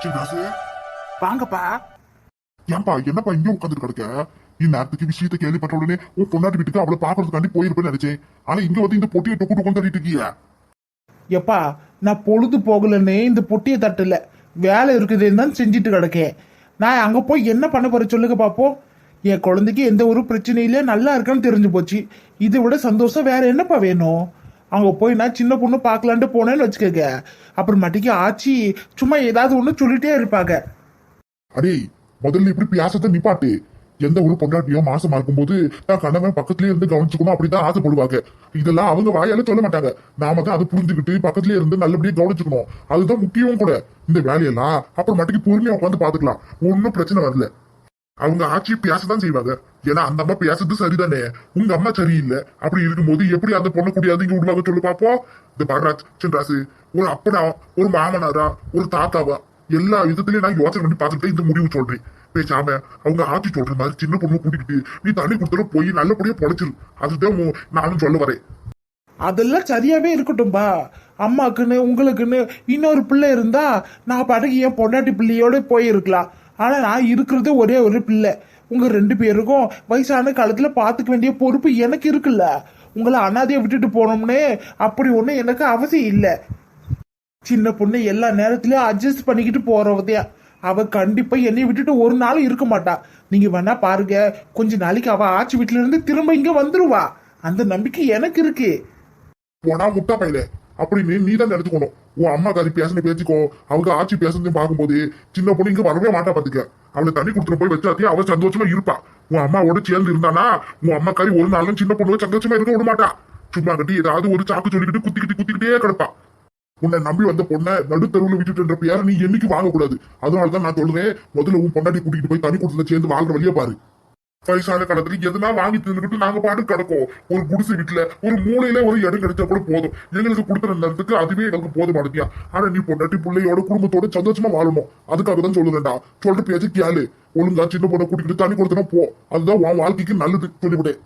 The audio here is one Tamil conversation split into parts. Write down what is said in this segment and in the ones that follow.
சின்னாசு. வாங்கப்பா. ஏன்பா என்னப்பா இங்கே உட்காந்துட்டு கிடக்க? இந்நேரத்துக்கு விஷயத்தை கேள்விப்பட்ட உடனே உன் பொண்டாட்டி வீட்டுக்கு அவளை பாக்குறதுக்காண்டி போயிருப்பேன்னு நினைச்சேன். ஆனா இங்க வந்து இந்த பொட்டியை டொக்கு டொக்கு தட்டிட்டு இருக்கிய. எப்பா நான் பொழுது போகலன்னு இந்த பொட்டியை தட்டல. வேலை இருக்குதுன்னு தான் செஞ்சுட்டு கிடக்கேன். நான் அங்க போய் என்ன பண்ண போற சொல்லுங்க பாப்போம். என் குழந்தைக்கு எந்த ஒரு பிரச்சனையிலே நல்லா இருக்கான்னு தெரிஞ்சு போச்சு. இதை விட சந்தோஷம் வேற என்னப்பா வேணும்? அங்க போய் நான் சின்ன பொண்ணு பார்க்கலான்ட்டு போனேன்னு வச்சுக்கோங்க. அப்புறமாட்டிக்கு ஆச்சி சும்மா ஏதாவது ஒன்று சொல்லிட்டே இருப்பாங்க. அடே முதல்ல இப்படி பியாசத்தை நிப்பாட்டு. எந்த ஒரு பொண்டாட்டியோ மாசமா இருக்கும்போது தான் கணவன் பக்கத்துலயே இருந்து கவனிச்சுக்கணும் அப்படிதான் ஆசைப்படுவாங்க. இதெல்லாம் அவங்க வாயால சொல்ல மாட்டாங்க. நாம தான் அதை புரிஞ்சுக்கிட்டு பக்கத்துலயே இருந்து நல்லபடியா கவனிச்சுக்கணும். அதுதான் முக்கியம் கூட. இந்த வேலையெல்லாம் அப்புறம் மட்டுக்கு பொறுமையா உட்காந்து பாத்துக்கலாம் ஒன்னும் பிரச்சனை வரல. அவங்க ஆட்சி பேசதான் செய்வாங்க. ஏன்னா அந்த அம்மா பேசுறது சரிதானே? உங்க அம்மா சரியில்லை. அப்படி இருக்கும்போது எப்படி அந்த பொண்ணை கூடியாது இங்க விடுவாங்க சொல்லு பாப்போம். இந்த பரராஜ் சின்ராசு ஒரு அப்பனா ஒரு மாமனாரா ஒரு தாத்தாவா எல்லா விதத்திலயும் நான் யோசனை பண்ணி பார்த்துட்டு இந்த முடிவு சொல்றேன். பேசாம அவங்க ஆட்சி சொல்ற மாதிரி சின்ன பொண்ணு கூட்டிக்கிட்டு நீ தண்ணி கொடுத்தாலும் போய் நல்லபடியா பொழைச்சிரு. அதுதான் நானும் சொல்ல வரேன். அதெல்லாம் சரியாவே இருக்கட்டும்பா. அம்மாக்குன்னு உங்களுக்குன்னு இன்னொரு பிள்ளை இருந்தா நான் பாட்டுக்கு என் பொண்டாட்டி பிள்ளையோட போயிருக்கலாம். ஆனால் நான் இருக்கிறது ஒரே ஒரு பிள்ளை. உங்கள் ரெண்டு பேருக்கும் வயசான காலத்தில் பார்த்துக்க வேண்டிய பொறுப்பு எனக்கு இருக்குல்ல. உங்களை அனாதையை விட்டுட்டு போனோம்னே அப்படி ஒன்றும் எனக்கு அவசியம் இல்லை. சின்ன பொண்ணு எல்லா நேரத்திலயும் அட்ஜஸ்ட் பண்ணிக்கிட்டு போகிறவதையா அவ கண்டிப்பா என்னை விட்டுட்டு ஒரு நாள் இருக்க மாட்டா. நீங்க வேணா பாருங்க கொஞ்ச நாளைக்கு அவ ஆட்சி வீட்டுல இருந்து திரும்ப இங்க வந்துருவா. அந்த நம்பிக்கை எனக்கு இருக்கு. போனா முட்டா பையல. அப்படின்னு நீ தான் நினைச்சுக்கணும் உன் அம்மா காரி பேசின பேச்சுக்கோ அவங்க ஆட்சி பேசுனதையும் பார்க்கும்போது சின்ன பொண்ணு இங்க வரவே மாட்டா பாத்துக்க. அவளை தண்ணி கொடுத்துட்டு போய் வச்சாத்தே அவ சந்தோஷமா இருப்பா. உன் அம்மாவோட சேர்ந்து இருந்தானா உன் அம்மா காரி ஒரு நாளும் சின்ன பொண்ணு சந்தோஷமா இருக்க விட மாட்டா சும்மா கட்டி ஏதாவது ஒரு சாக்கு சொல்லிக்கிட்டு குத்திக்கிட்டு குத்திக்கிட்டே கிடப்பா. உன்னை நம்பி வந்த பொண்ணை நடுத்தருவில் விட்டுட்டு பேரை நீ என்னைக்கு வாங்கக்கூடாது. அதனாலதான் நான் சொல்றேன் முதல்ல உன் பொண்டாட்டி கூட்டிகிட்டு போய் தனி கூட்டத்தில் சேர்ந்து வாழ்ற வழியா பாரு. வயசான காலத்துல எதுனா வாங்கி தின்னுக்கிட்டு நாங்க பாட்டு கிடக்கோம். ஒரு குடிசை வீட்டுல ஒரு மூலையில ஒரு இடம் கிடைச்சா கூட போதும். எங்களுக்கு கொடுக்குற நேரத்துக்கு அதுவே எங்களுக்கு போதுமானதியா ஆனா நீ பொண்டாட்டி பிள்ளையோட குடும்பத்தோட சந்தோஷமா வாழணும். அதுக்காக தான் சொல்லுறேன்டா சொல்ற பேச்சு கேளு. ஒழுங்கா சின்ன பொண்ணை கூட்டிட்டு தண்ணி கொடுத்தனா போ. அதுதான் உன் வாழ்க்கைக்கு நல்லது. சொல்லிவிட்டேன்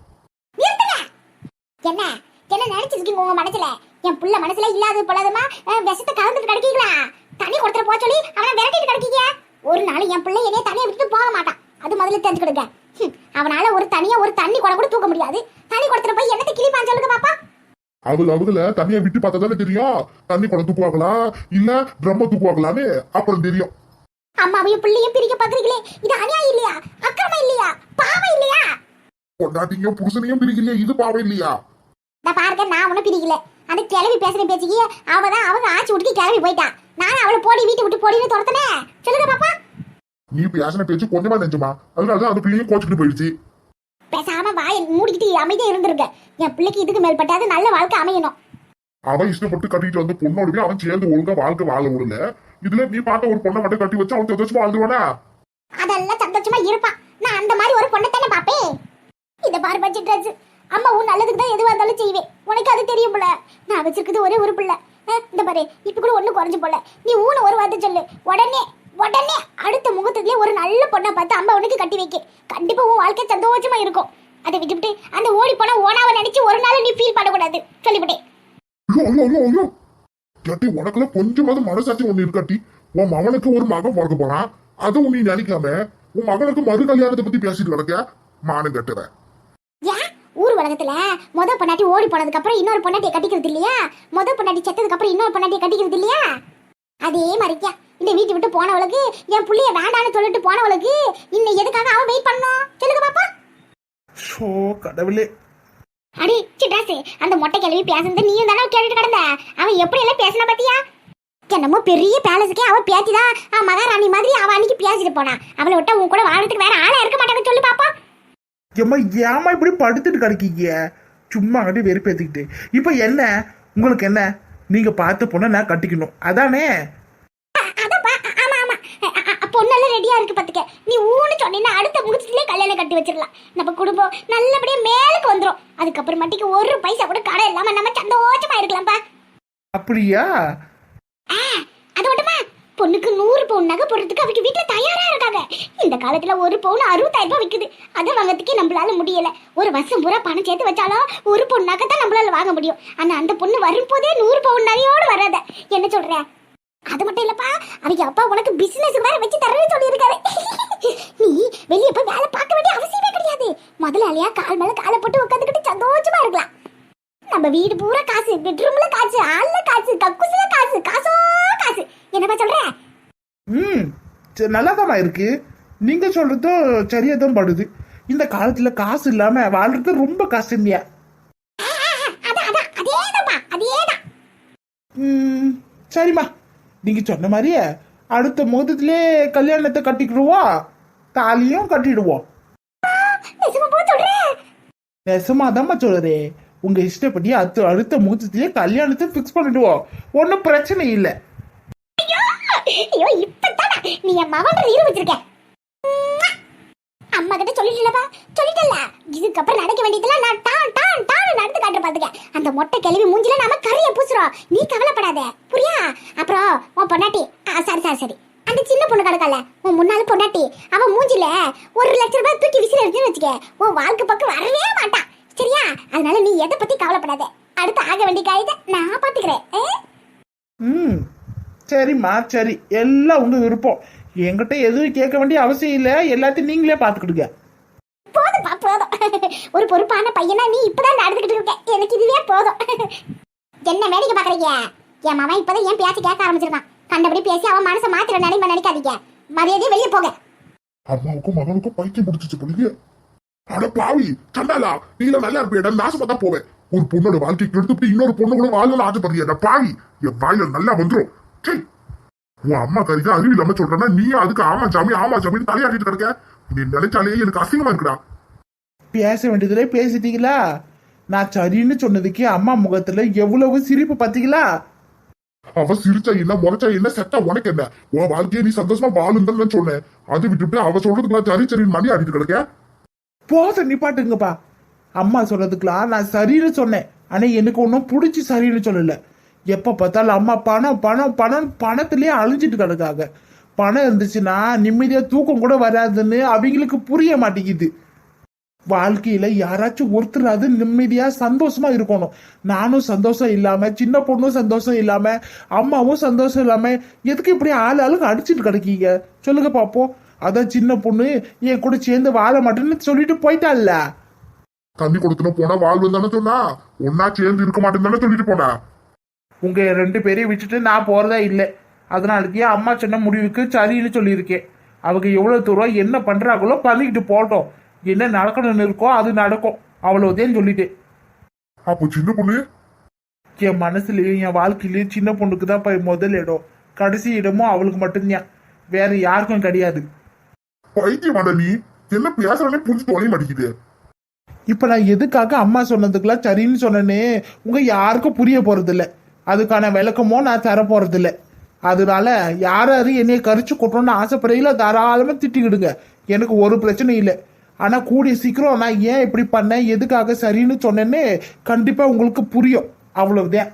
என்ன? என்ன நினைச்சிருக்கீங்க உங்க மனசுல? என் புள்ள மனசுல இல்லாத பொல்லாதமா விஷத்தை கலந்துட்டு கிடைக்கீங்களா? தண்ணி கொடுத்துட்டு போக சொல்லி அவனை விரட்டிட்டு கிடைக்கீங்க. ஒரு நாள் என் பிள்ளை என்னைய தனியா விட்டுட்டு போக மாட்டான். அது முதல்ல தெரிஞ்சுக்கிடுங்க. ஹம், அவனால ஒரு தனியா ஒரு தண்ணி கூட கூட தூக்க முடியாது. தண்ணி கொடுத்துட்டு போய் என்னத்தை கிளிப்பான் சொல்லுங்க பாப்பா? அவங்க அவங்கள தண்ணியை விட்டு பார்த்தா தானே தெரியும்? தண்ணி குடம் தூக்குவாங்களா? இல்ல ட்ரம்ம தூக்குவாங்களான்னு அப்புறம் தெரியும். அம்மாவையும் பிள்ளையும் பிரிக்க பாக்குறீங்களே இது அநியாயம் இல்லையா? அக்கிரமம் இல்லையா? பாவம் இல்லையா? பொண்டாட்டிங்க புருஷனையும் பிரிக்கலையா இது பாவம் இல்லையா? நான் பாருங்க நான் ஒன்னும் பிரிக்கல. அந்த கிளவி பேசுற பேச்சுக்கு அவதான் அவங்க ஆட்சி விட்டுக்கு கிளம்பி போயிட்டா. நானும் அவளை போடி வீட்டை விட்டு போடின்னு துரத்தனே சொல்லுங்க பாப்பா. நீ பேசின பேச்சு கொஞ்சமா நெஞ்சுமா? அதனாலதான் அந்த பிள்ளையும் கோச்சுட்டு போயிடுச்சு. பேசாம வாயை மூடிக்கிட்டு அமைதியா இருந்திருக்க. என் பிள்ளைக்கு இதுக்கு மேல்பட்டாது நல்ல வாழ்க்கை அமையணும். அவன் இஷ்டப்பட்டு கட்டிட்டு வந்து பொண்ணோடவே அவன் சேர்ந்து ஒழுங்கா வாழ்க்கை வாழ விடல. இதுல நீ பார்த்த ஒரு பொண்ணை மட்டும் கட்டி வச்சு அவன் சந்தோஷமா வாழ்ந்துருவானா? அதெல்லாம் சந்தோஷமா இருப்பான். நான் அந்த மாதிரி ஒரு பொண்ணை தானே பாப்பேன் இத பாரு பட்ஜெட் ட்ரெஸ் அம்மா உன் நல்லதுக்கு தான் எதுவா இருந்தாலும் செய்வேன். உனக்கு அது தெரியும் போல. நான் வச்சிருக்கிறது ஒரே ஒரு பிள்ளை. இந்த பாரு இப்ப கூட ஒண்ணு குறைஞ்சு போல. நீ ஊன ஒரு வார்த்தை சொல்லு. உடனே உடனே அடுத்த முகத்துலயே ஒரு நல்ல பொண்ணை பார்த்து அம்மா உனக்கு கட்டி வைக்க. கண்டிப்பா உன் வாழ்க்கை சந்தோஷமா இருக்கும். அதை விட்டுவிட்டு அந்த ஓடி போன ஓனாவை நினைச்சு ஒரு நாள் நீ ஃபீல் பண்ணக்கூடாது. சொல்லிவிட்டேன். கட்டி உனக்குள்ள கொஞ்சமாவது மனசாட்சி ஒண்ணு இருக்காட்டி உன் மகனுக்கு ஒரு மகன் பிறக்க போறான் அதுவும் நீ நினைக்காம உன் மகனுக்கு மறு கல்யாணத்தை பத்தி பேசிட்டு கிடக்க. மானம் கட்டுற ஏன் ஊர் உலகத்துல முத பொண்டாட்டி ஓடி போனதுக்கு அப்புறம் இன்னொரு பொண்டாட்டியை கட்டிக்கிறது இல்லையா? முத பொண்டாட்டி செத்ததுக்கு அப்புறம் இன்னொரு பொண்டாட்டியை கட்டிக்கிறது இல்லையா? அதே மாதிரிக்கா இந்த வீட்டு விட்டு போனவளுக்கு என் புள்ளைய வேண்டான்னு சொல்லிட்டு போனவளுக்கு இன்னும் எதுக்காக அவன் வெயிட் பண்ணோம் சொல்லுங்க பாப்பா. ஷோ கடவுளே. அடி சிட்ராசு அந்த மொட்டை கிளவி பேசுனது நீயும் தானே கேட்டுட்டு கிடந்த? அவன் எப்படி எல்லாம் பேசினா பாத்தியா? என்னமோ பெரிய பேலஸுக்கே அவ பேத்தி தான் அவன் மகாராணி மாதிரி அவ அன்னைக்கு பேசிட்டு போனா. அவளை விட்டா உன் கூட வாழறதுக்கு வேற ஆளா இருக்க மாட்டாங்க சொல்லு பாப்பா. ஏம்மா ஏமா இப்படி படுத்துட்டு கிடக்கீங்க? சும்மா கட்டி வெறுப்பேத்திக்கிட்டு. இப்போ என்ன? உங்களுக்கு என்ன? நீங்க பார்த்த பொண்ணை நான் கட்டிக்கணும். அதானே? பொண்ணெல்லாம் ரெடியா இருக்கு பாத்துக்க. நீ ஊன்னு சொன்னீங்கன்னா அடுத்த முடிச்சுலயே கல்யாணம் கட்டி வச்சிடலாம் நம்ம குடும்பம் நல்லபடியா மேலுக்கு வந்துரும். அதுக்கப்புறமாட்டிக்கு ஒரு பைசா கூட கடை இல்லாம நம்ம சந்தோஷமா இருக்கலாம்ப்பா. அப்படியா? ஆ, அது மட்டுமா? பொண்ணுக்கு நூறு பவுன் நகை போடுறதுக்கு அவங்க வீட்டுல தயாரா இருக்காங்க. இந்த காலத்துல ஒரு பவுன் அறுபதாயிரம் ரூபாய் விக்குது. அதை வாங்கறதுக்கே நம்மளால முடியல. ஒரு வருஷம் பூரா பணம் சேர்த்து வச்சாலும் ஒரு பொண்ணு நகை தான் நம்மளால வாங்க முடியும். ஆனா அந்த பொண்ணு வரும்போதே நூறு பவுன் நகையோடு வராத. என்ன சொல்ற? அது மட்டும் இல்லப்பா அவங்க அப்பா உனக்கு பிசினஸ் வேற வச்சு தரேன்னு சொல்லியிருக்காரு. நீ வெளியே போய் வேலை பார்க்க வேண்டிய அவசியமே கிடையாது. முதலாளியா கால் மேல காலை போட்டு உட்காந்துக்கிட்டு சந்தோஷமா இருக்கலாம். நம்ம வீடு பூரா காசு பெட்ரூம்ல காசு ஆள்ல காசு கக்குசுல காசு காசோ காசு. என்னப்பா சொல்ற? ம் நல்லாதாம்மா இருக்கு. நீங்க சொல்றதும் சரியா தான் படுது. இந்த காலத்துல காசு இல்லாம வாழ்றது ரொம்ப கஷ்டம்யா. அதேதான்ப்பா அதேதான் ம் சரிம்மா. நீங்க சொன்ன மாதிரியே அடுத்த முகத்திலே கல்யாணத்தை கட்டிக்கிடுவோம் தாலியும் கட்டிடுவோம் நெசமாதாம்மா சொல்றேன் உங்க இஷ்டப்படி அடுத்த அடுத்த முகூர்த்தத்திலே கல்யாணத்தை ஃபிக்ஸ் பண்ணிடுவோம் ஒன்றும் பிரச்சனை இல்லை. ஐயோ இப்பதானா நீ என் மகன் உம்மா. அம்மா கிட்ட சொல்லிட்டலப்பா சொல்லிட்டல இதுக்கப்புறம் நடக்க வேண்டியதெல்லாம் நான் டான் டான் டான் நடந்து காட்டுற பாத்துக்க. அந்த மொட்டை கிளவி மூஞ்சில நாம கறிய பூசுறோம். நீ கவலைப்படாத. புரியா? அப்புறம் உன் பொண்டாட்டி சரி சரி சரி. அந்த சின்ன பொண்ணு கிடக்கல உன் முன்னாள் பொண்டாட்டி அவன் மூஞ்சில ஒரு லட்ச ரூபாய் தூக்கி விசில் எடுத்துன்னு வச்சுக்க. உன் வாழ்க்கை பக்கம் வரவே மாட்டான். சரியா? அதனால நீ எதை பத்தி கவலைப்படாத. அடுத்து ஆக வேண்டிய காரியத்தை நான் பாத்துக்கிறேன். ம். சரிம்மா சரி. எல்லாம் உங்க விருப்பம். என்கிட்ட எதுவும் கேட்க வேண்டிய அவசியம் இல்லை. எல்லாத்தையும் நீங்களே பார்த்துக்கிடுங்க. போதும்பா போதும். ஒரு பொறுப்பான பையனா நீ இப்பதான் நடந்துகிட்டு இருக்க. எனக்கு இதுவே போதும். என்ன வேடிக்கை பாக்குறீங்க என் மாமன் இப்பதான் என் பேச்ச கேட்க ஆரம்பிச்சிருக்கான். கண்டபடி பேசி அவன் மனசை மாத்திர நினைப்ப நினைக்காதீங்க. மரியாதையே வெளியே போக அம்மாவுக்கும் மகனுக்கும் பைத்தியம் பிடிச்சிச்சு போலீங்க அட பாவி சண்டாலா நீல நல்லா இருப்பியடா நாசமா தான் போவேன். ஒரு பொண்ணோட வாழ்க்கைக்கு எடுத்துட்டு இன்னொரு பொண்ணு கூட வாழணும்னு ஆசைப்படுறியடா பாவி. என் வாயில நல்லா வந்துரும். சீ. உன் அம்மா கறிக்கு அறிவு இல்லாம சொல்றேன்னா நீ அதுக்கு ஆமா சாமி ஆமா சாமி தலையாட்டிட்டு கிடக்க. நீ நினைச்சாலே எனக்கு அசிங்கமா இருக்குடா. பேச வேண்டியதுல பேசிட்டீங்களா? நான் சரின்னு சொன்னதுக்கு அம்மா முகத்துல எவ்வளவு சிரிப்பு பார்த்தீங்களா அவ சிரிச்சா என்ன முறைச்சா என்ன செத்தா உனக்கு என்ன? உன் வாழ்க்கையை நீ சந்தோஷமா வாழுந்தன்னு சொன்னேன். அது விட்டுட்டு அவ சொல்றதுக்குலாம் சரி சரின்னு மணி ஆடிட்டு கிடக்க. போத நிப்பாட்டுங்கப்பா. அம்மா சொன்னதுக்கெல்லாம் நான் சரின்னு சொன்னேன். ஆனா எனக்கு ஒன்றும் பிடிச்சி சரின்னு சொல்லல. எப்போ பார்த்தாலும் அம்மா பணம் பணம் பணம் பணத்துலேயே அழிஞ்சிட்டு கிடக்காங்க. பணம் இருந்துச்சுன்னா நிம்மதியாக தூக்கம் கூட வராதுன்னு அவங்களுக்கு புரிய மாட்டேங்குது. வாழ்க்கையில யாராச்சும் ஒருத்தராது நிம்மதியா சந்தோஷமா இருக்கணும். நானும் சந்தோஷம் இல்லாம சின்ன பொண்ணும் சந்தோஷம் இல்லாம அம்மாவும் சந்தோஷம் இல்லாம எதுக்கு இப்படி ஆள் ஆளுக்கு அடிச்சிட்டு கிடைக்கீங்க? சொல்லுங்க பாப்போம். அதான் சின்ன பொண்ணு என் கூட சேர்ந்து வாழ மாட்டேன்னு சொல்லிட்டு போயிட்டால்ல தண்ணி கொடுத்துன்னு போனா வாழ்வு தானே சொன்னா? ஒன்னா சேர்ந்து இருக்க மாட்டேன்னு தானே சொல்லிட்டு போனா? உங்க ரெண்டு பேரையும் விட்டுட்டு நான் போறதா இல்லை. அதனாலக்கே அம்மா சொன்ன முடிவுக்கு சரின்னு சொல்லியிருக்கேன். அவங்க எவ்வளவு தூரம் என்ன பண்றாங்களோ பண்ணிக்கிட்டு போட்டோம் என்ன நடக்கணும்னு இருக்கோ அது நடக்கும். அவ்வளவுதான் சொல்லிட்டேன். அப்போ சின்ன பொண்ணு? என் மனசுலயும் என் வாழ்க்கையிலயும் சின்ன பொண்ணுக்கு தான் முதல் இடம். கடைசி இடமும் அவளுக்கு மட்டும்தான். வேற யாருக்கும் கிடையாது. பைத்தியமாடா நீ. என்ன பேசுறனே புரிஞ்சு தொலைய மாட்டேங்குது. இப்ப நான் எதுக்காக அம்மா சொன்னதுக்கெல்லாம் சரின்னு சொன்னேனே? உங்க யாருக்கும் புரிய போறது இல்ல அதுக்கான விளக்கமோ நான் தர போறது இல்ல அதனால யார் யாரும் என்னைய கரிச்சு கொட்டணும்னு ஆசைப்படுறீங்களோ தாராளமா திட்டிக்கிடுங்க. எனக்கு ஒரு பிரச்சனை இல்லை. ஆனா கூடிய சீக்கிரம் நான் ஏன் இப்படி பண்ணேன் எதுக்காக சரின்னு சொன்னேன்னு கண்டிப்பா உங்களுக்கு புரியும். அவ்வளவுதான்.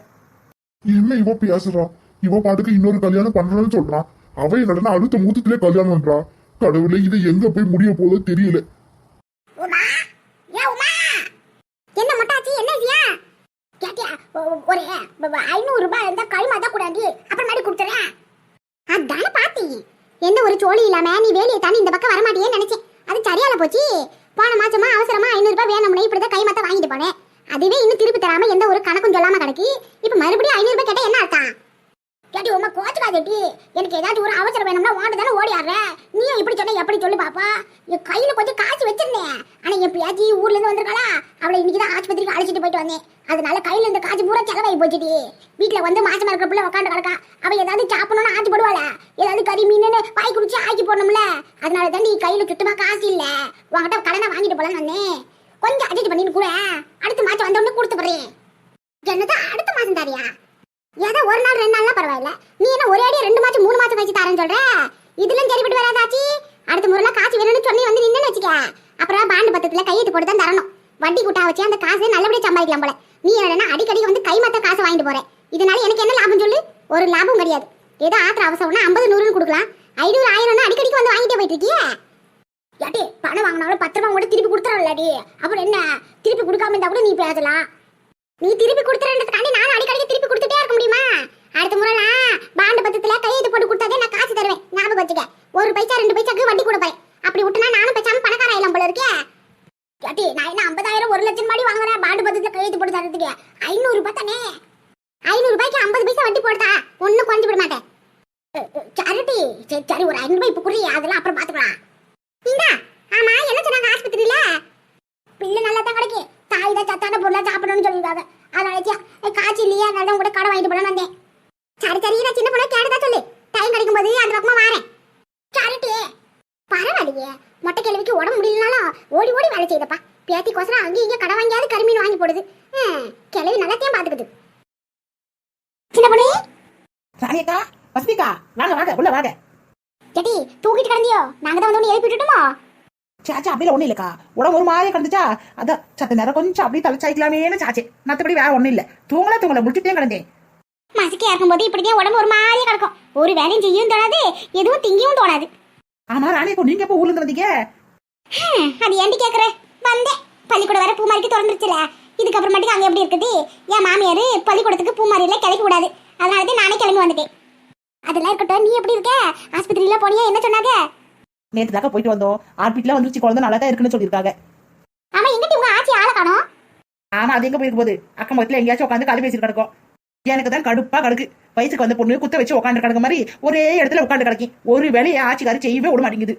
என்ன இவ பேசுறான் இவ பாட்டுக்கு இன்னொரு கல்யாணம் பண்றேன்னு சொல்றான் அவ என்னடா அடுத்த மூத்தத்திலே கல்யாணம் பண்றா? கடவுளே இது எங்க போய் முடிய போதோ தெரியல உமா ஏ உமா என்ன மொட்டாச்சி என்ன விஷயா கேட்டியா ஒ- ஒ- ஒரு வ- இருந்தால் ஐநூறு ரூபாய் கூடாது அப்புறம் மாதிரி கொடுத்துறேன் அதான பாத்தி எந்த ஒரு சோழி இல்லாம நீ வேலையை தாண்டி இந்த பக்கம் வரமாட்டியேன்னு நினைச்சேன். அது சரியால போச்சு. போன மாசமா அவசரமா ஐநூறு ரூபாய் வேணும்னு இப்படிதான் கைமாத்த வாங்கிட்டு போனேன். அதுவே இன்னும் திருப்பி தராமல் எந்த ஒரு கணக்கும் சொல்லாமல் கிடக்கு. இப்போ மறுபடியும் ஐநூறு கேட்டால் என்ன அர்த்தம்? கேட்டி உமா கோச்சுக்காதேட்டி எனக்கு ஏதாச்சும் ஒரு அவசரம் வேணும்னா ஓண்டு தானே ஓடி ஆடுற நீ இப்படி சொன்ன எப்படி சொல்லு பாப்பா. என் கையில கொஞ்சம் காசு வச்சிருந்தேன் ஆனா என் பியாச்சி ஊர்ல இருந்து வந்திருக்காளா? அவளை இன்னைக்கு தான் ஆஸ்பத்திரிக்கு அழைச்சிட்டு போயிட்டு வந்தேன். அதனால கையில இருந்த காசு பூரா செலவாகி போச்சுடி. வீட்டுல வந்து மாசமா இருக்கிற பிள்ளை உட்காந்து கிடக்கா. அவ ஏதாவது சாப்பிடணும்னு ஆச்சு போடுவாள ஏதாவது கறி மீன் பாய் குடிச்சு ஆக்கி போடணும்ல. அதனால தான் நீ கையில சுத்தமா காசு இல்ல. உன்கிட்ட கடனை வாங்கிட்டு போலான்னு வந்தேன். கொஞ்சம் அட்ஜஸ்ட் பண்ணிட்டு கூட அடுத்த மாசம் வந்த உடனே கொடுத்து போறேன் என்னது அடுத்த மாசம் தாரியா ஏதோ ஒரு நாள் ரெண்டு நாள்லாம் பரவாயில்ல. நீ என்ன ஒரே அடியே ரெண்டு மாசம் மூணு மாசம் வச்சு தரேன்னு சொல்ற? இதுலயும் சரிப்பட்டு வராதாச்சி அடுத்த முறைல காசு வேணும்னு சொல்லி வந்து நின்னு வச்சுக்க. அப்புறம் பாண்டு பத்திரத்துல கையெழுத்து போட்டு தான் தரணும். வட்டி கூட்டா வச்சு அந்த காசு நல்லபடியா சம்பாதிக்கலாம் போல. நீ என்னன்னா அடிக்கடி வந்து கைமத்த காசு வாங்கிட்டு போற. இதனால எனக்கு என்ன லாபம் சொல்லு? ஒரு லாபம் கிடையாது. ஏதோ ஆத்திர அவசரம்னா ஐம்பது நூறுன்னு கொடுக்கலாம். ஐநூறு ஆயிரம்னா அடிக்கடிக்கு வந்து வாங்கிட்டே போயிட்டு இருக்கியே. யாட்டி பணம் வாங்கினாலும் பத்து ரூபா கூட திருப்பி கொடுத்துறோம்லடி அப்புறம் என்ன? திருப்பி கொடுக்காம இருந்தா கூட நீ பேசலாம். நீ திருப்பி கொடுத்துறதுக்காண்டி நானும் அடிக்கடிக்கு திருப்பி கொடுத்துட்டே இருக்க முடியுமா? அடுத்த முறைலாம் பாண்டு பத்திரத்துல கையெழுத்து போட்டு கொடுத்தாதே நான் காசு தருவேன். ஞாபகம் வச்சுக்க. ஒரு பைசா ரெண்டு பைசாக்கு வட்டி கொடுப்பேன் அப்படி விட்டுனா நானும் பேசாம பணக்கார ஆயிலாம் போல இருக்கே. கேட்டி நான் என்ன ஐம்பதாயிரம் ஒரு லட்சம் மாடி வாங்குறேன்? பாண்டு பத்திரத்துல கையெழுத்து போட்டு தரதுக்கு. ஐநூறு ரூபாய் தானே? ஐநூறு ரூபாய்க்கு ஐம்பது பைசா வட்டி போடுதா? ஒன்னும் குறைஞ்சு விட மாட்டேன். சரிட்டி சரி சரி ஒரு ஐநூறு ரூபாய் இப்ப குறி அதெல்லாம் அப்புறம் பாத்துக்கலாம். இந்தா. ஆமா என்ன சொன்னாங்க ஆஸ்பத்திரியில? பில்லு நல்லா தான் கிடைக்கும். தாய் தான் சத்தான பொருளா சாப்பிடணும்னு சொல்லியிருக்காங்க. அதனால காய்ச்சி இல்லையா? அதனால கூட கடை வாங்கிட்டு போலாம் வந்தேன். சரி சரி நான் சின்ன பொண்ணா கேட்டுதான் சொல்லு. டைம் கிடைக்கும் போது அந்த பக்கமா வரேன். சரிட்டி. பரவாயில்லையே. மொட்டை கிழவிக்கு உடம்பு முடியலனாலும் ஓடி ஓடி வேலை செய்தப்பா பேத்தி கோசரம் அங்கேயும் இங்கே கடை வாங்கியாவது கருமீன் வாங்கி போடுது. கிழவி நல்லாத்தையும் பாத்துக்குது. சின்ன பொண்ணு? ராணியக்கா வசதிக்கா வாங்க வாங்க உள்ள வாங்க. ஜெட்டி தூக்கிட்டு கிடந்தியோ? நாங்க தான் வந்து எழுப்பி விட்டுட்டுமோ? சாச்சா அப்படியே ஒண்ணும் இல்லக்கா. உடம்பு ஒரு மாதிரி கிடந்துச்சா? அதான் சத்த நேரம் கொஞ்சம் அப்படியே தலைச்சாய்க்கலாமேன்னு சாச்சே. மத்தபடி வேற ஒண்ணும் இல்ல. தூங்கல தூங்கல முடிச்சுட்டே கிடந்தேன். மசக்கே இருக்கும்போது இப்படிதான் உடம்பு ஒரு மாதிரியா கிடக்கும். ஒரு வேலையும் செய்யவும் தோணாது எதுவும் திங்கவும் தோணாது. ஆமா ராணியக்கா நீங்க எப்போ ஊர்ல இருந்து வந்தீங்க அது ஏண்டி கேக்குற? வந்தேன். பள்ளிக்கூடம் வர பூமாரிக்கு திறந்துருச்சுல. இதுக்கப்புறமேட்டுக்கு அங்க எப்படி இருக்குது? என் மாமியார் பள்ளிக்கூடத்துக்கு பூமாரியில கிளப்பி விடாது. அதனால தான் நானே கிளம்பி வந்துட்டேன். அதெல்லாம் இருக்கட்டும் நீ எப்படி இருக்க? ஆஸ்பத்திரியில போனியா? என்ன சொன்னாங்க? நேத்து தாக்கா போயிட்டு வந்தோம். ஆர்பிட்ல வந்துருச்சு குழந்தை நல்லா தான் இருக்குன்னு சொல்லியிருக்காங்க. ஆமா எங்கிட்ட உங்க ஆச்சி ஆளை காணோம். ஆமா அது எங்க போயிருக்கு போகுது? அக்கம் பக்கத்துல எங்கேயாச்சும் உட்காந்து கதை பேசிட்டு கிடக்கும். எனக்கு தான் கடுப்பா கிடக்கு வயசுக்கு வந்த பொண்ணு குத்த வச்சு உட்காந்து கிடக்க மாதிரி ஒரே இடத்துல உட்காந்து கிடக்கி. ஒரு வேலையை ஆட்சிக்காரி செய்யவே விட மாட்டேங்குது.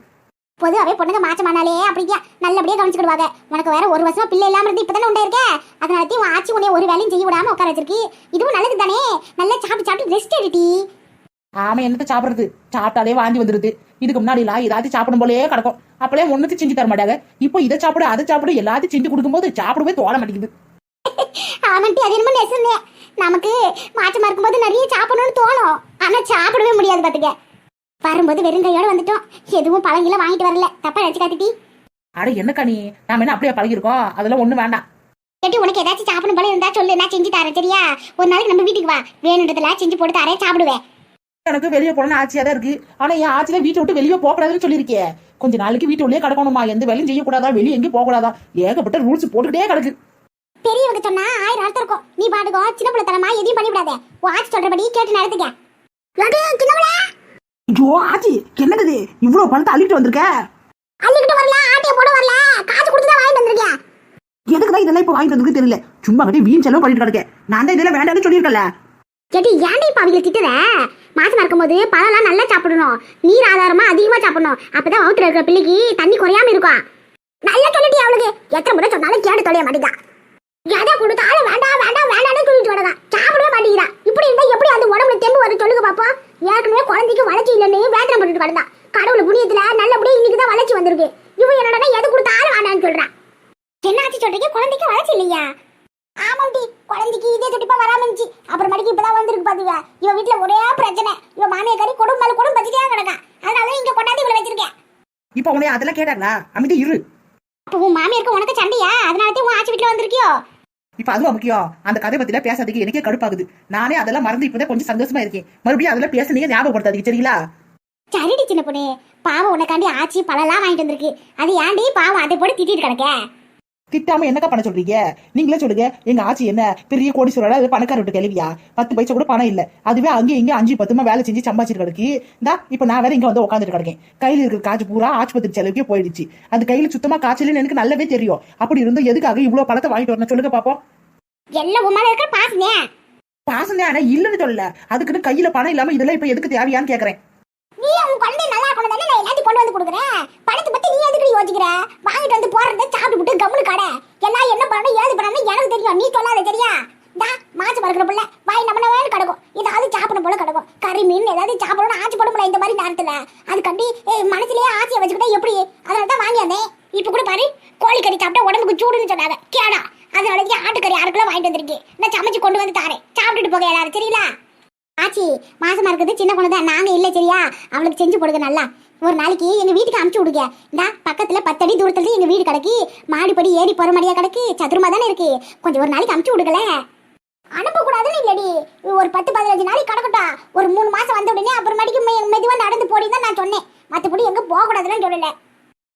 பொதுவாவே பொண்ணுங்க மாச்சமானாலே அப்படியா நல்லபடியா கவனிச்சுக்கிடுவாங்க. உனக்கு வேற ஒரு வருஷமா பிள்ளை இல்லாம இருந்து இப்பதானே உண்டா இருக்க? அதனால தான் உன் ஆச்சி உன்னை ஒரு வேலையும் செய்ய விடாம உட்கார வச்சிருக்கு. இதுவும் நல்லது தானே நல்லா சாப்பிட்டு சாப்பிட்டு ரெஸ்ட் எடுட்டி ஆமா என்னத்த சாப்பிடுறது? சாப்பிட்டாலே வாந்தி வந்துருது. இதுக்கு முன்னாடி எல்லாம் ஏதாச்சும் சாப்பிடும் போலயே கிடக்கும். அப்பளே ஒண்ணுத்து செஞ்சு தர மாட்டாங்க. இப்போ இதை சாப்பிடு அதை சாப்பிடு எல்லாத்தையும் செஞ்சு கொடுக்கும்போது சாப்பிடவே தோண மாட்டேங்குது. ஆமாண்டி அது என்னமோ நெசமே நமக்கு மாற்றமா இருக்கும்போது நிறைய சாப்பிடணும்னு தோணும். ஆனா சாப்பிடவே முடியாது பாத்துக்க. வரும்போது வெறும் கையோட வந்துட்டோம். எதுவும் பழங்கில வாங்கிட்டு வரல. தப்பா நினைச்சு காத்திட்டி அட என்னக்கா நீ? நாம என்ன அப்படியே பழகிருக்கோம் அதெல்லாம் ஒண்ணு வேண்டாம். கேட்டி உனக்கு ஏதாச்சும் சாப்பிடணும் போல இருந்தா சொல்லு. நான் செஞ்சு தரேன் சரியா? ஒரு நாளைக்கு நம்ம வீட்டுக்கு வா. வேணுன்றதுல செஞ்சு போட்டு தரேன் சாப்பிடுவேன். எனக்கு வெளியே போகணும்னு ஆச்சியா தான் இருக்கு. ஆனா என் ஆச்சியில வீட்டை விட்டு வெளியே போக கூடாதுன்னு சொல்லியிருக்கே. கொஞ்ச நாளைக்கு வீட்டு உள்ளே கிடக்கணுமா? எந்த வேலையும் செய்யக்கூடாதா? வெளியே எங்கேயும் போக கூடாதா ஏகப்பட்ட ரூல்ஸ் போட்டுக்கிட்டே கிடக்கு. பெரியவங்க சொன்னா ஆயிரம் அர்த்தம் இருக்கும். நீ பாட்டுக்கோ சின்ன பிள்ளை தரமா எதையும் பண்ணி விடாத வாட்ச் சொல்றபடி கேட்டு நடத்துக்க ஐயோ ஆச்சி என்னது? இவ்வளவு பணத்தை அள்ளிட்டு வந்திருக்க? அள்ளிக்கிட்டு வரல ஆட்டைய போட வரல. காசு கொடுத்து தான் வாங்கிட்டு வந்திருக்கேன் எதுக்கு தான் இதெல்லாம் இப்ப வாங்கிட்டு வந்திருக்கு தெரியல? சும்மா கட்டி வீண் செலவு பண்ணிட்டு கிடக்கேன் நான் தான் இதெல்லாம் வேண்டாம்னு சொல்லியிருக்கல எடி ஏன்டி இப்ப அவங்களை திட்டுற? மாசமா இருக்கும்போது பழம்லாம் நல்லா சாப்பிடணும். நீர் ஆதாரமா அதிகமா சாப்பிடணும். அப்பதான் வவுத்துல இருக்கிற பிள்ளைக்கு தண்ணி குறையாம இருக்கும். நல்ல கண்ணுட்டி அவளுக்கு. எத்தனை முறை சொன்னாலும் கேடு தொலைய மாட்டேங்கா. எதை கொடுத்தாலும் வேண்டாம் வேண்டாம் வேண்டாம்னு சொல்லிட்டு வரதா சாப்பிடவே மாட்டேங்கிறா. இப்படி இருந்தா எப்படி அந்த உடம்புல தெம்பு வரும் சொல்லுங்க பாப்போம். ஏற்கனவே குழந்தைக்கு வளர்ச்சி இல்லைன்னு வேதனை பண்ணிட்டு கிடந்தா. கடவுள் புண்ணியத்துல நல்லபடியா இன்னைக்கு தான் வளர்ச்சி வந்திருக்கு. இவன் என்னடா எது கொடுத்தாலும் வேண்டாம்னு சொல்றான் என்னாச்சு சொல்றீங்க? குழந்தைக்கு வளர்ச்சி இல்லையா? ஆமாண்டி குழந்தைக்கு இதே துடிப்பா வராம இருந்துச்சு. அப்புறமேட்டுக்கு இப்பதான் வந்திருக்கு பாத்துக்க இவ வீட்டுல ஒரே பிரச்சனை. இவ மாமியார் கறி குடும்பம் மேல குடும்பம் பச்சிட்டே கிடக்கா. அதனால இங்க கொண்டாந்து இவளை வச்சிருக்கேன். இப்ப உன்னை அதெல்லாம் கேட்டாங்களா அமைதி இரு. அப்ப உன் மாமியாருக்கு உனக்கு சண்டையா? அதனால தான் உன் ஆச்சி வீட்டுல வந்திருக்கியோ? இப்ப அதுவும் முக்கியம் அந்த கதை பத்தில பேசாதீங்க. எனக்கே கடுப்பாகுது. நானே அதெல்லாம் மறந்து இப்பதான் கொஞ்சம் சந்தோஷமா இருக்கேன். மறுபடியும் அதெல்லாம் பேசுனீங்க ஞாபகப்படுத்தாதீங்க சரிங்களா? சரிடி சின்ன பொண்ணு. பாவம் உனக்காண்டி ஆச்சி பழம்லாம் வாங்கிட்டு வந்திருக்கு. அது ஏன்டி பாவம் அதை போட்டு திட்டிட்டு கிடக்க? திட்டாம என்னக்கா பண்ண சொல்றீங்க? நீங்களே சொல்லுங்க. எங்க ஆச்சி என்ன? பெரிய கோடீஸ்வரா அது பணக்கார விட்டு கேள்வியா பத்து பைசா கூட பணம் இல்ல. அதுவே அங்கேயும் இங்கே அஞ்சு பத்துமா வேலை செஞ்சு சம்பாதிச்சிட்டு கிடக்கு இந்தா இப்ப நான் வேற இங்க வந்து உட்காந்துட்டு கிடக்கேன். கையில இருக்கிற காசு பூரா ஆஸ்பத்திரி செலவுக்கே போயிடுச்சு. அது கையில சுத்தமா காய்ச்சல்னு எனக்கு நல்லாவே தெரியும். அப்படி இருந்தும் எதுக்காக இவ்வளவு பணத்தை வாங்கிட்டு வரணும் சொல்லுங்க பாப்போம். எல்லாம் உன் மேல இருக்கிற பாசனே பாசம் ஆனா இல்லன்னு சொல்லல. அதுக்குன்னு கையில பணம் இல்லாம இதெல்லாம் இப்ப எதுக்கு தேவையான்னு கேக்குறேன். நீ உன் குழந்தை நல்லா கொண்டு தானே நான் எல்லாத்தையும் கொண்டு வந்து கொடுக்குறேன். பணத்தை பத்தி நீ எதுக்கு யோசிக்கிற? வாங்கிட்டு வந்து போறத சாப்பிட்டு விட்டு கம்முனு கடை. எல்லாம் என்ன பண்ணணும் ஏது பண்ணணும் எனக்கு தெரியும். நீ சொல்லாத தெரியா தா மாச்சு பறக்கிற பிள்ளை. வாய் நம்ம வேணும் கிடக்கும். ஏதாவது சாப்பிடணும் போல கிடக்கும். கறி மீன் ஏதாவது சாப்பிடணும் ஆச்சு போட இந்த மாதிரி நேரத்துல. அது கண்டி மனசுலயே ஆசையை வச்சுக்கிட்டா எப்படி? அதனால தான் வாங்கி வந்தேன். இப்ப கூட பாரு கோழி கறி சாப்பிட்டா உடம்புக்கு சூடுன்னு சொன்னாங்க. கேடா. அதனால ஆட்டுக்கறி அரை கிலோ வாங்கிட்டு வந்திருக்கேன். நான் சமைச்சு கொண்டு வந்து தாரேன். சாப்பிட்டுட்டு போக எல்லாரும் சரிங்களா? ஆச்சி மாசமா இருக்குது சின்ன பொண்ணு தான் நாங்க இல்ல சரியா? அவளுக்கு செஞ்சு போடுங்க நல்லா. ஒரு நாளைக்கு எங்க வீட்டுக்கு அமுச்சு விடுங்க. இந்தா பக்கத்துல பத்தடி தூரத்துல எங்க வீடு கிடக்கு. மாடிப்படி ஏறி போற மாதிரியா கிடக்கு. சதுரமா தானே இருக்கு. கொஞ்சம் ஒரு நாளைக்கு அமுச்சு விடுங்களே. அனுப்பக்கூடாதுன்னு இல்லடி. ஒரு பத்து பதினஞ்சு நாளைக்கு கிடக்கட்டும். ஒரு மூணு மாசம் வந்த உடனே அப்புறமேட்டுக்கு மெ- மெதுவா நடந்து போடி தான் நான் சொன்னேன். மத்தபடி எங்க போக கூடாதுன்னு சொல்லல.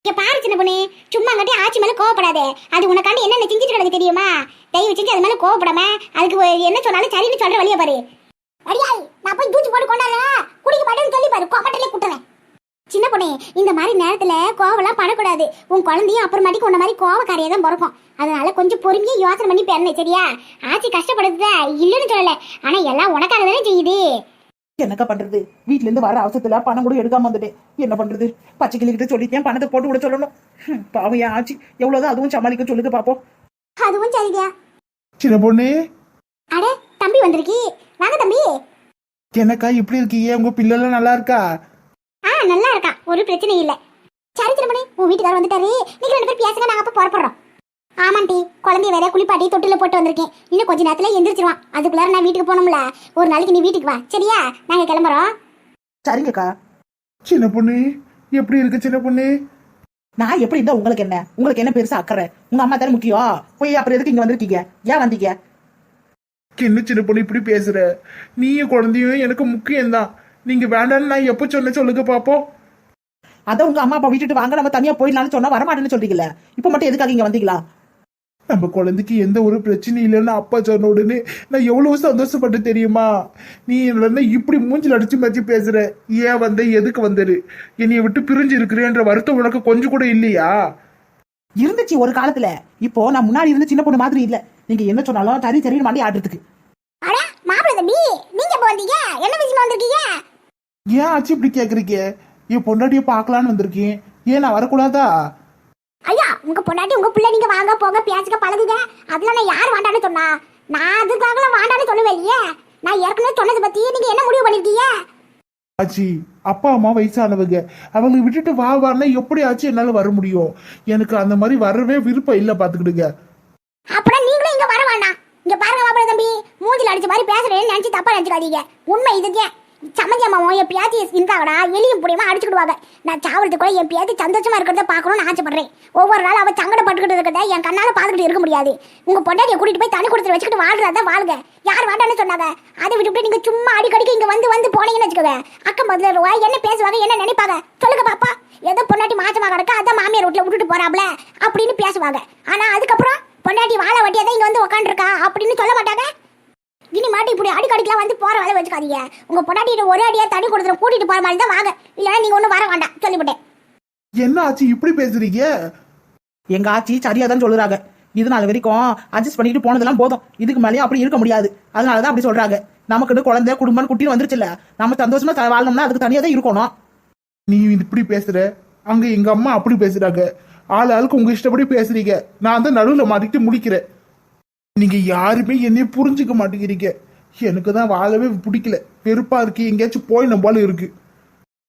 இங்க பாரு சின்ன பொண்ணு. சும்மா கட்டி ஆச்சி மேல கோவப்படாதே. அது உனக்காண்டி என்னென்ன செஞ்சுட்டு கிடக்கு தெரியுமா? தயவு செஞ்சு அது மேல கோவப்படாம அதுக்கு என்ன சொன்னாலும் சரின்னு சொல்ற வழியா பாரு. அடியாய் நான் போய் தூச்சி போட்டு கொண்டாடுறேன்? குடிக்க மாட்டேன்னு சொல்லி பாரு கோபட்டிலே குட்டுறேன் சின்ன பொண்ணே இந்த மாதிரி நேரத்துல கோவம்லாம் படக்கூடாது உன் குழந்தையும் அப்புறமாட்டிக்கு உன்ன மாதிரி கோவக்காரியா தான் பிறக்கும். அதனால கொஞ்சம் பொறுமையா யோசனை பண்ணி பேரணும் சரியா? ஆச்சி கஷ்டப்படுறத இல்லைன்னு சொல்லல. ஆனா எல்லாம் உனக்காக தானே செய்யுது. என்னக்கா பண்றது? வீட்ல இருந்து வர அவசரத்துல பணம் கூட எடுக்காம வந்துட்டேன். என்ன பண்றது? பச்சை கிளிக்கிட்ட சொல்லிட்டேன் பணத்தை போட்டு விட சொல்லணும்? ஏன் ஆச்சு? எவ்வளவுதான் அதுவும் சமாளிக்க சொல்லுது பாப்போம். அதுவும் சரியா? சின்ன பொண்ணு. அட தம்பி வந்திருக்கி. வாங்க தம்பி. என்னக்கா இப்படி இருக்கீங்க? உங்க பிள்ளைலாம் நல்லா இருக்கா? ஆ நல்லா இருக்கான் ஒரு பிரச்சனை இல்ல. சரி திருமணி உன் வீட்டுக்காரர் வந்துட்டாரு. நீங்க ரெண்டு பேரும் பேசுங்க நாங்க அப்ப புறப்படுறோம். ஆமாண்டி குழந்தைய வேற குளிப்பாட்டி தொட்டில போட்டு வந்திருக்கேன். இன்னும் கொஞ்ச நேரத்துல எந்திரிச்சிருவான். அதுக்குள்ளார நான் வீட்டுக்கு போகணும்ல. ஒரு நாளைக்கு நீ வீட்டுக்கு வா. சரியா? நாங்க கிளம்புறோம். சரிங்கக்கா. சின்ன பொண்ணு எப்படி இருக்கு சின்ன பொண்ணு? நான் எப்படி இருந்தா உங்களுக்கு என்ன? உங்களுக்கு என்ன பெருசா அக்கறை? உங்க அம்மா தானே முக்கியம். போய் அப்புறம் எதுக்கு இங்க வந்திருக்கீங்க? ஏன் வந்தீங்க? என்ன சின்ன பொண்ணு இப்படி பேசுற? நீயும் குழந்தையும் எனக்கு முக்கியம்தான். நீங்க வேண்டாம்னு நான் எப்போ சொன்ன சொல்லுங்க பாப்போம். அதான் உங்க அம்மா அப்பா விட்டுட்டு வாங்க நம்ம தனியா போயிடலாம்னு சொன்னா வரமாட்டேன்னு சொல்றீங்கல்ல. இப்ப மட்டும் எதுக்காக இங்க வந்தீங்களா? நம்ம குழந்தைக்கு எந்த ஒரு பிரச்சனையும் இல்லைன்னு அப்பா சொன்ன உடனே நான் எவ்வளவு சந்தோஷப்பட்டு தெரியுமா? நீ என்ன இப்படி மூஞ்சில் அடிச்சு மச்சு பேசுற? ஏன் வந்த? எதுக்கு வந்தரு என்னைய விட்டு பிரிஞ்சு இருக்கிறேன்ற வருத்தம் உனக்கு கொஞ்சம் கூட இல்லையா? இருந்துச்சு ஒரு காலத்துல. இப்போ நான் முன்னாடி இருந்த சின்ன பொண்ணு மாதிரி இல்ல. நீங்க என்ன சொன்னாலும் சரி சரின்னு மாண்டி ஆடுறதுக்கு அட மாப்பிள்ளை தம்பி நீங்க எப்ப வந்தீங்க? என்ன விஷயமா வந்திருக்கீங்க? ஏன் ஆச்சு இப்படி கேக்குறீங்க? என் பொண்டாட்டிய பார்க்கலான்னு வந்திருக்கேன். ஏன் நான் வரக்கூடாதா? ஐயா உங்க பொண்டாட்டி உங்க பிள்ளை நீங்க வாங்க போங்க பேசுங்க பழகுங்க. அதெல்லாம் நான் யார் வேண்டான்னு சொன்னா? நான் அதுக்காகலாம் வேண்டான்னு சொல்லுவேன் இல்லையே. நான் ஏற்கனவே சொன்னதை பத்தி நீங்க என்ன முடிவு பண்ணிருக்கீங்க? ஆச்சி அப்பா அம்மா வயசானவங்க. அவங்களை விட்டுட்டு வா வான்னா எப்படி ஆச்சு என்னால வர முடியும்? எனக்கு அந்த மாதிரி வரவே விருப்பம் இல்லை பாத்துக்கிடுங்க. அப்புறம் நீங்களும் இங்க வர வேண்டாம். இங்க பாருங்க மாப்பிள்ளை தம்பி மூஞ்சில அடிச்ச மாதிரி பேசுறேன்னு நினைச்சு தப்பா நினைச்சுக்காதீங்க. உண்மை இதுதான் சம்மந்தி அம்மாவும் என் பியாச்சி இருந்தாங்கடா எலியும் புடியமா அடிச்சுக்கிடுவாங்க. நான் சாவறது கூட என் பியாச்சி சந்தோஷமா இருக்கிறத பார்க்கணும்னு ஆசைப்படுறேன். ஒவ்வொரு நாள் அவ சங்கடப்பட்டுக்கிட்டு இருக்கிறத என் கண்ணால பார்த்துக்கிட்டு இருக்க முடியாது. உங்க பொண்டாட்டியை கூட்டிட்டு போய் தண்ணி கொடுத்து வச்சுக்கிட்டு வாழ்றதா வாழ்க. யார் வேண்டாம்னு சொன்னாங்க. அதை விட்டுவிட்டு நீங்க சும்மா அடிக்கடிக்கு இங்க வந்து வந்து போனீங்கன்னு வச்சுக்கோங்க. அக்கம் பதில் ரூபா என்ன பேசுவாங்க என்ன நினைப்பாங்க? சொல்லுங்க பாப்பா. ஏதோ பொண்டாட்டி மாசமா கிடக்க அதான் மாமியார் வீட்டுல விட்டுட்டு போறாப்ல அப்படின்னு பேசுவாங்க. ஆனா அதுக்கப்புறம் பொண்டாட்டி வாழை வட்டியா தான் இங்க வந்து உட்காந்துருக்கா அப்படின்னு சொல்ல மாட்டாங்க? இனி மாட்டி இப்படி அடிக்கடிக்கெல்லாம் வந்து போற வேலை வச்சுக்காதீங்க. உங்க பொண்டாட்டிட்டு ஒரே அடியா தண்ணி கொடுத்துட்டு கூட்டிட்டு போற மாதிரி தான் வாங்க. இல்லைன்னா நீங்க ஒன்றும் வர வேண்டாம் சொல்லிவிட்டேன். என்ன ஆச்சு இப்படி பேசுறீங்க? எங்க ஆச்சி சரியா தான் சொல்லுறாங்க. இது நாள் வரைக்கும் அட்ஜஸ்ட் பண்ணிட்டு போனதெல்லாம் போதும். இதுக்கு மேலேயும் அப்படி இருக்க முடியாது. அதனாலதான் அப்படி சொல்றாங்க. நமக்கு குழந்தை குடும்பம் குட்டின்னு வந்துருச்சுல்ல. நம்ம சந்தோஷமா வாழணும்னா அதுக்கு தனியா தான் இருக்கணும். நீ இப்படி பேசுற? அங்க எங்க அம்மா அப்படி பேசுறாங்க. ஆள் ஆளுக்கு உங்க இஷ்டப்படி பேசுறீங்க. நான் தான் நடுவுல மாட்டிக்கிட்டு முடிக்கிறேன். நீங்க யாருமே என்னைய புரிஞ்சுக்க மாட்டேங்கிறீங்க. எனக்கு தான் வாழவே பிடிக்கல. வெறுப்பா இருக்கு. எங்கேயாச்சும் போய் போல இருக்கு.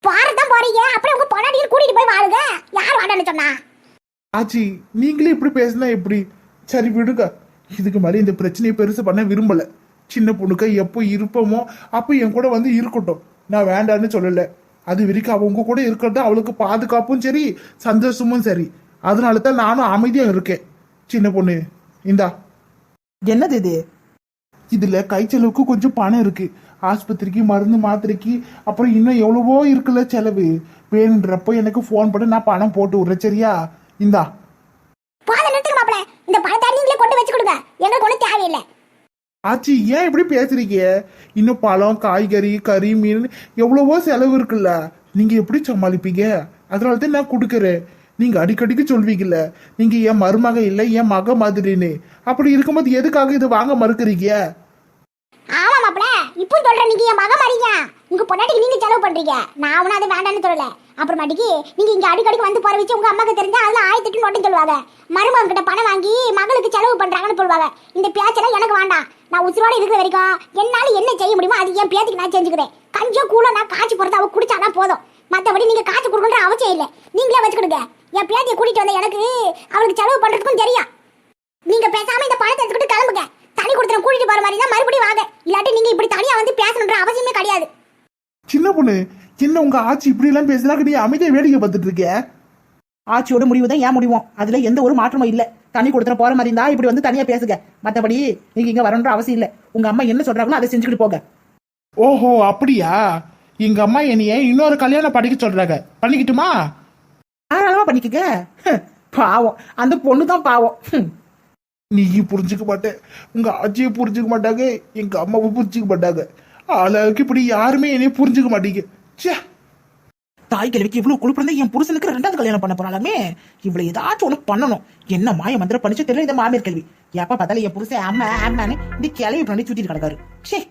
போறதான் போறீங்க. அப்புறம் உங்க பொண்டாட்டியை கூட்டிட்டு போய் வாழுங்க. யார் வேண்டாம்னு சொன்னா? ஆச்சி நீங்களே இப்படி பேசினா எப்படி? சரி விடுங்க. இதுக்கு மேலே இந்த பிரச்சனையை பெருசு பண்ண விரும்பல. சின்ன பொண்ணுக்கு எப்போ இருப்போமோ அப்போ என் கூட வந்து இருக்கட்டும். நான் வேண்டான்னு சொல்லல. அது வரைக்கும் அவங்க கூட இருக்கிறது அவளுக்கு பாதுகாப்பும் சரி சந்தோஷமும் சரி. அதனால தான் நானும் அமைதியா இருக்கேன். சின்ன பொண்ணு இந்தா. என்னது இது? இதுல கை செலவுக்கு கொஞ்சம் பணம் இருக்கு. ஆஸ்பத்திரிக்கு மருந்து மாத்திரைக்கு அப்புறம் இன்னும் எவ்வளவோ இருக்குல்ல செலவு. வேணுன்றப்போ எனக்கு ஃபோன் பண்ணி நான் பணம் போட்டு விடுறேன் சரியா? இந்தா. போத நிறுத்துங்க மாப்பிள. இந்த பழத்தை நீங்களே கொண்டு வச்சு கொடுங்க. எங்களுக்கு ஒன்றும் தேவையில்லை. ஆச்சி ஏன் இப்படி பேசுறீங்க? இன்னும் பழம் காய்கறி கறி மீன் எவ்வளவோ செலவு இருக்குல்ல. நீங்க எப்படி சமாளிப்பீங்க? அதனால தான் நான் கொடுக்குறேன். நீங்க அடிக்கடிக்கு சொல்வீங்கல்ல நீங்க என் மருமக இல்லை என் மக மாதிரின்னு. அப்படி இருக்கும்போது எதுக்காக இது வாங்க மறுக்கிறீங்க? ஆமா மாப்பிள இப்போ சொல்ற நீங்க என் மக மாறீங்க உங்க பொண்டாட்டிக்கு நீங்க செலவு பண்றீங்க. நான் உன அதை வேண்டாம்னு சொல்லல. அப்புறமாட்டிக்கு நீங்க இங்க அடிக்கடிக்கு வந்து போற வச்சு உங்க அம்மாக்கு தெரிஞ்சா அதுல ஆயிரத்தெட்டு நோட்டும் சொல்லுவாங்க. மருமகன் கிட்ட பணம் வாங்கி மகளுக்கு செலவு பண்றாங்கன்னு சொல்லுவாங்க. இந்த பேச்செல்லாம் எனக்கு வேண்டாம். நான் உசுரோட இருக்கிற வரைக்கும் என்னால என்ன செய்ய முடியுமோ அது என் பேத்துக்கு நான் செஞ்சுக்கிறேன். கஞ்சோ கூட நான் காய்ச்சி போறது அவ குடிச்சாதான் போதும். மத்தபடி நீங்க காய்ச்சி கொடுக்கணுன்ற அவசியம் இல்லை. நீங்களே வச்சுக்கிடுங்க என் பேத்தியை கூட்டிட்டு வந்த எனக்கு அவளுக்கு செலவு பண்றதுக்கும் தெரியும். நீங்க பேசாம இந்த பணத்தை எடுத்துக்கிட்டு கிளம்புங்க. தனி கொடுத்துற கூட்டிட்டு போற மாதிரி தான் மறுபடியும் வாங்க. இல்லாட்டி நீங்க இப்படி தனியா வந்து பேசணுன்ற அவசியமே கிடையாது. சின்ன பொண்ணு என்ன உங்க ஆச்சி இப்படி எல்லாம் பேசுறாங்க நீ அமைதியா வேடிக்கை பார்த்துட்டு இருக்க ஆட்சியோட முடிவு தான் ஏன் முடிவும்? அதுல எந்த ஒரு மாற்றமும் இல்ல. தண்ணி கொடுத்துற போற மாதிரி இருந்தா இப்படி வந்து தனியா பேசுங்க. மத்தபடி நீங்க இங்க வரணுன்ற அவசியம் இல்ல. உங்க அம்மா என்ன சொல்றாங்களோ அதை செஞ்சுக்கிட்டு போங்க. ஓஹோ அப்படியா? எங்க அம்மா என்னைய இன்னொரு கல்யாணம் படிக்க சொல்றாங்க. பண்ணிக்கிட்டுமா? தாராளமா பண்ணிக்கங்க. பாவம். அந்த பொண்ணு தான் பாவம். ஹம். நீ புரிஞ்சுக்க மாட்டே உங்க ஆச்சியை புரிஞ்சுக்க மாட்டாங்க. எங்க அம்மாவை புரிஞ்சுக்க மாட்டாங்க. ஆளாளுக்கு இப்படி யாருமே என்னைய புரிஞ்சுக்க மாட்டீங்க. ச்சே. தாய் கிழவிக்கு இவ்வளவு குழுப்பிருந்தா என் புருஷனுக்கு ரெண்டாவது கல்யாணம் பண்ண போறாளாமே. இவ்வளவு ஏதாச்சும் ஒண்ணு பண்ணணும். என்ன மாய மந்திரம் பண்ணிச்சு தெரியல இந்த மாமியார் கேள்வி எப்ப பார்த்தாலும் என் புருஷன் அம்மா அம்மான்னு இந்த கிளவி பண்ணி சுத்திட்டு கிடக்காரு. ச்சே.